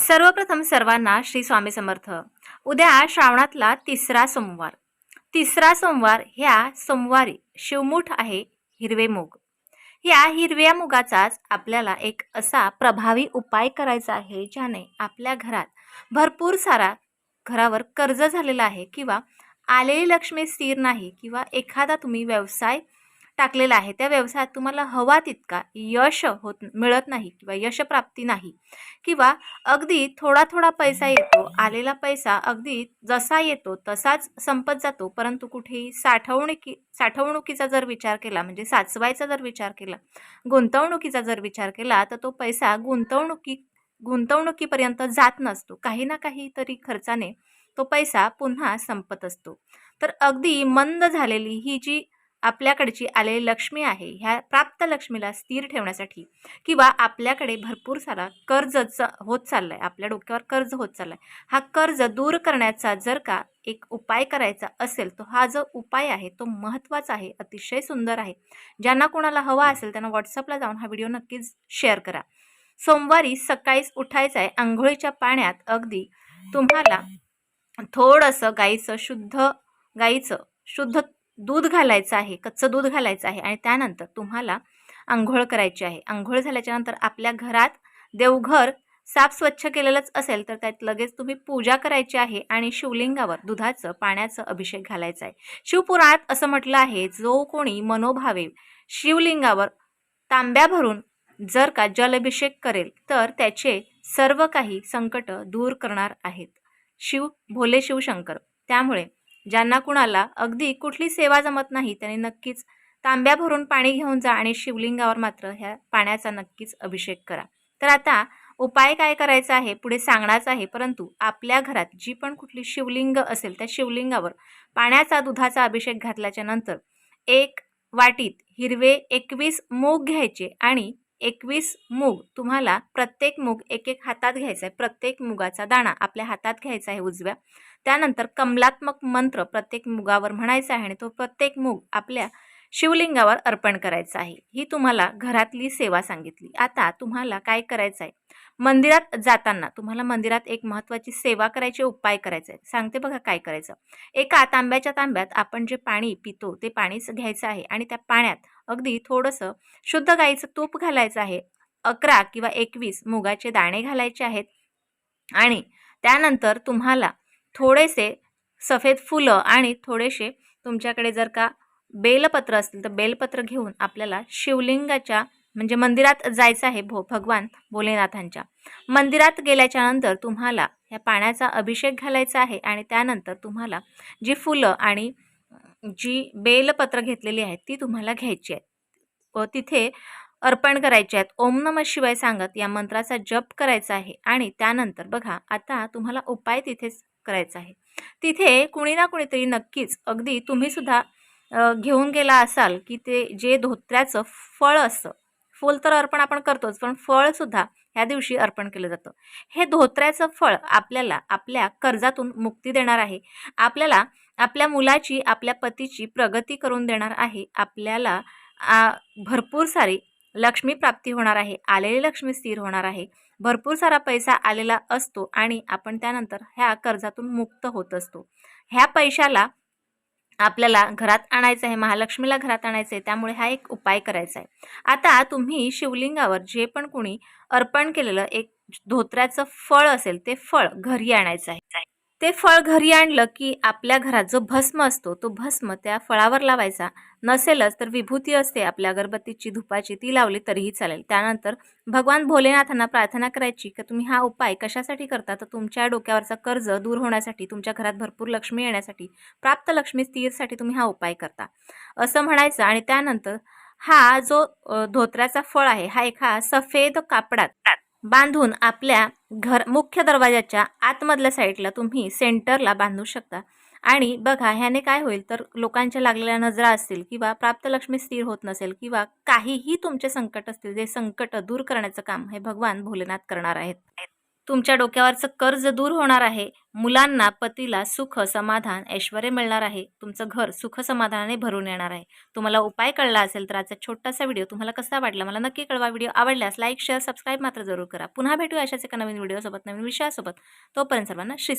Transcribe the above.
सर्वप्रथम सर्वांना श्री स्वामी समर्थ. उद्या श्रावणातला तिसरा सोमवार. तिसरा सोमवार ह्या सोमवारी शिवमुठ आहे हिरवे मूग. या हिरव्या मुगाचाच आपल्याला एक असा प्रभावी उपाय करायचा आहे ज्याने आपल्या घरात भरपूर सारा घरावर कर्ज झालेला आहे किंवा आलेली लक्ष्मी स्थिर नाही किंवा एखादा तुम्ही व्यवसाय टाकलेला आहे. त्या व्यवसायात तुम्हाला हवा तितका यश होत मिळत नाही किंवा यशप्राप्ती नाही. किंवा अगदी थोडा थोडा पैसा येतो आलेला पैसा अगदी जसा येतो तसाच संपत जातो. परंतु कुठेही साठवणुकी साठवणुकीचा जर विचार केला म्हणजे साचवायचा जर विचार केला गुंतवणुकीचा जर विचार केला तर तो पैसा गुंतवणुकी गुंतवणुकीपर्यंत जात नसतो. काही ना काही तरी खर्चाने तो पैसा पुन्हा संपत असतो. तर अगदी मंद झालेली ही जी आपल्याकडची आलेली लक्ष्मी आहे ह्या प्राप्त लक्ष्मीला स्थिर ठेवण्यासाठी किंवा आपल्याकडे भरपूर सारा कर्ज च होत चालला आहे आपल्या डोक्यावर कर्ज होत चालला आहे हा कर्ज दूर करण्याचा जर का एक उपाय करायचा असेल तो हा जो उपाय आहे तो महत्त्वाचा आहे अतिशय सुंदर आहे. ज्यांना कोणाला हवा असेल त्यांना व्हॉट्सअपला जाऊन हा व्हिडिओ नक्कीच शेअर करा. सोमवारी सकाळीच उठायचं आहे आंघोळीच्या पाण्यात अगदी तुम्हाला थोडंसं गाईचं शुद्ध गाईचं शुद्ध दूध घालायचं आहे कच्चं दूध घालायचं आहे आणि त्यानंतर तुम्हाला आंघोळ करायची आहे. आंघोळ झाल्याच्यानंतर आपल्या घरात देवघर साफ स्वच्छ केलेलंच असेल तर त्यात लगेच तुम्ही पूजा करायची आहे आणि शिवलिंगावर दुधाचं पाण्याचं अभिषेक घालायचा आहे. शिवपुराणात असं म्हटलं आहे जो कोणी मनोभावे शिवलिंगावर तांब्या भरून जर का जलअभिषेक करेल तर त्याचे सर्व काही संकट दूर करणार आहेत. शिव भोले शिवशंकर. त्यामुळे ज्यांना कुणाला अगदी कुठली सेवा जमत नाही त्यांनी नक्कीच तांब्या भरून पाणी घेऊन जा आणि शिवलिंगावर मात्र ह्या पाण्याचा नक्कीच अभिषेक करा. तर आता उपाय काय करायचा आहे? पुढे सांगणारच आहे परंतु आपल्या घरात जी पण कुठली शिवलिंग असेल त्या शिवलिंगावर पाण्याचा दुधाचा अभिषेक घातल्याच्या नंतर एक वाटीत हिरवे एकवीस मूग घ्यायचे आणि एकवीस मूग तुम्हाला प्रत्येक मूग एक एक हातात घ्यायचा आहे. प्रत्येक मुगाचा दाणा आपल्या हातात घ्यायचा आहे उजव्या. त्यानंतर कमलात्मक मंत्र प्रत्येक मुगावर म्हणायचा आहे आणि तो प्रत्येक मुग आपल्या शिवलिंगावर अर्पण करायचा आहे. ही तुम्हाला घरातली सेवा सांगितली. आता तुम्हाला काय करायचं आहे? मंदिरात जाताना तुम्हाला मंदिरात एक महत्त्वाची सेवा करायची उपाय करायचा आहे. सांगते बघा काय करायचं. एका तांब्याच्या तांब्यात आपण जे पाणी पितो ते पाणीच घ्यायचं आहे आणि त्या पाण्यात अगदी थोडंसं शुद्ध गाईचं तूप घालायचं आहे. अकरा किंवा एकवीस मुगाचे दाणे घालायचे आहेत. आणि त्यानंतर तुम्हाला थोडेसे सफेद फुलं आणि थोडेसे तुमच्याकडे जर का बेलपत्र असतील तर बेलपत्र घेऊन आपल्याला शिवलिंगाच्या म्हणजे मंदिरात जायचं आहे भो भगवान भोलेनाथांच्या. मंदिरात गेल्याच्यानंतर तुम्हाला ह्या पाण्याचा अभिषेक घालायचा आहे आणि त्यानंतर तुम्हाला जी फुलं आणि जी बेलपत्र घेतलेली आहेत ती तुम्हाला घ्यायची आहेत. व तिथे अर्पण करायचे आहेत. ओम नम शिवाय सांगत या मंत्राचा जप करायचा आहे आणि त्यानंतर बघा आता तुम्हाला उपाय तिथेच करायचं आहे. तिथे कुणी ना कुणीतरी नक्कीच अगदी तुम्हीसुद्धा घेऊन गेला असाल की ते जे धोत्र्याचं फळ असतं फूल तर अर्पण आपण करतोच पण फळसुद्धा ह्या दिवशी अर्पण केलं जातं. हे धोत्र्याचं फळ आपल्याला आपल्या कर्जातून मुक्ती देणार आहे. आपल्याला आपल्या मुलाची आपल्या पतीची प्रगती करून देणार आहे. आपल्याला भरपूर सारी लक्ष्मी प्राप्ती होणार आहे आलेली लक्ष्मी स्थिर होणार आहे. भरपूर सारा पैसा आलेला असतो आणि आपण त्यानंतर ह्या कर्जातून मुक्त होत असतो. ह्या पैशाला आपल्याला घरात आणायचं आहे महालक्ष्मीला घरात आणायचं आहे त्यामुळे हा एक उपाय करायचा आहे. आता तुम्ही शिवलिंगावर जे पण कोणी अर्पण केलेलं एक धोत्र्याचं फळ असेल ते फळ घरी आणायचं आहे. ते फळ घरी आणलं की आपल्या घरात जो भस्म असतो तो भस्म त्या फळावर लावायचा. नसेलच तर विभूती असते आपल्या अगरबत्तीची धुपाची ती लावली तरीही चालेल. त्यानंतर भगवान भोलेनाथांना प्रार्थना करायची की तुम्ही हा उपाय कशासाठी करता? तर तुमच्या डोक्यावरचा कर्ज दूर होण्यासाठी तुमच्या घरात भरपूर लक्ष्मी येण्यासाठी प्राप्त लक्ष्मी स्थिरसाठी तुम्ही हा उपाय करता. असं म्हणायचं आणि त्यानंतर हा जो धोत्र्याचा फळ आहे हा एका सफेद कापडात बांधून आपल्या घर मुख्य दरवाजाच्या आतमधल्या साईडला तुम्ही सेंटरला बांधू शकता. आणि बघा ह्याने काय होईल तर लोकांच्या लागलेल्या नजरा असतील किंवा प्राप्त लक्ष्मी स्थिर होत नसेल किंवा काहीही तुमचे संकट असतील जे संकट दूर करण्याचं काम हे भगवान भोलेनाथ करणार आहेत. तुमच्या डोक्यावरचं कर्ज दूर होणार आहे. मुलांना पतीला सुख समाधान ऐश्वर मिळणार आहे. तुमचं घर सुख समाधानाने भरून येणार आहे. तुम्हाला उपाय कळला असेल तर आजचा छोटासा व्हिडिओ तुम्हाला कसा वाटला मला नक्की कळवा. व्हिडिओ आवडल्यास लाईक शेअर सबस्क्राईब मात्र जरूर करा. पुन्हा भेटूया अशाच एका नवीन व्हिडिओसोबत नवीन विषयासोबत. तोपर्यंत सर्वांना श्री